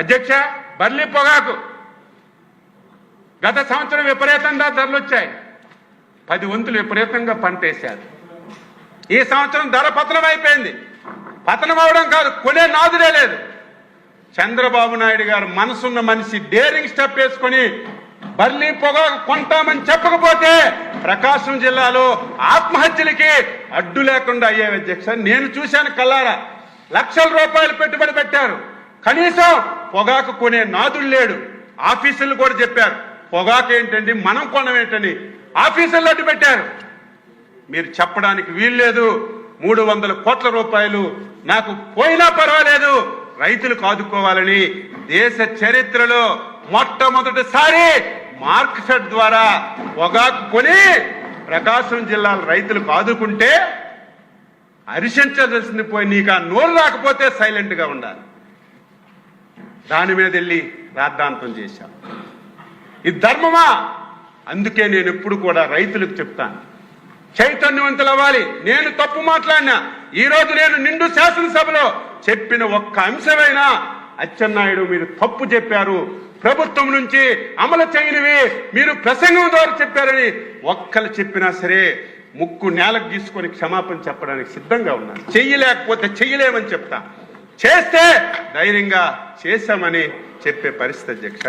అధ్యక్ష బర్లీ పొగాకు. గత సంవత్సరం విపరీతంగా ధరలు వచ్చాయి. పది వంతులు విపరీతంగా పంటేశారు ఈ సంవత్సరం ధర పతనం అయిపోయింది. పతనం అవడం కాదు కొనే నాదుడే లేదు. చంద్రబాబు నాయుడు గారు మనసున్న మనిషి డేరింగ్ స్టెప్ వేసుకొని బర్లీ పొగాకు కొంటామని చెప్పకపోతే ప్రకాశం జిల్లాలో ఆత్మహత్యలకి అడ్డు లేకుండా అయ్యే అధ్యక్ష. నేను చూశాను కల్లారా లక్షల రూపాయలు పెట్టుబడి పెట్టారు. కనీసం పొగాకు కొనే నాదుడు లేడు. ఆఫీసులు కూడా చెప్పారు. పొగాకు ఏంటండి? మనం కొనం ఏంటని ఆఫీసులు అడ్డు పెట్టారు. మీరు చెప్పడానికి వీల్లేదు. మూడు వందల కోట్ల రూపాయలు నాకు పోయినా పర్వాలేదు. రైతులు కాదుకోవాలని దేశ చరిత్రలో మొట్టమొదటిసారి మార్క్ఫెడ్ ద్వారా పొగాకు కొని ప్రకాశం జిల్లాల రైతులు కాదుకుంటే హర్షించవలసింది పోయి నీకు ఆ నోరు రాకపోతే సైలెంట్గా ఉండాలి. దాని మీద వెళ్ళి రాద్ధాంతం చేశాం. ఇది ధర్మమా? అందుకే నేను ఎప్పుడు కూడా రైతులకు చెప్తాను. చైతన్యవంతులు అవ్వాలి నేను తప్పు మాట్లాడినా. ఈ రోజు నేను నిండు శాసనసభలో చెప్పిన ఒక్క అంశమైనా అచ్చెన్నాయుడు మీరు తప్పు చెప్పారు. ప్రభుత్వం నుంచి అమలు చేయనివి మీరు ప్రసంగం ద్వారా చెప్పారని ఒక్కరు చెప్పినా సరే ముక్కు నేలకు తీసుకొని క్షమాపణ చెప్పడానికి సిద్ధంగా ఉన్నాను. చెయ్యలేకపోతే చెయ్యలేమని చెప్తాను చేస్తే ధైర్యంగా చేశామని చెప్పే పరిస్థితి అధ్యక్ష.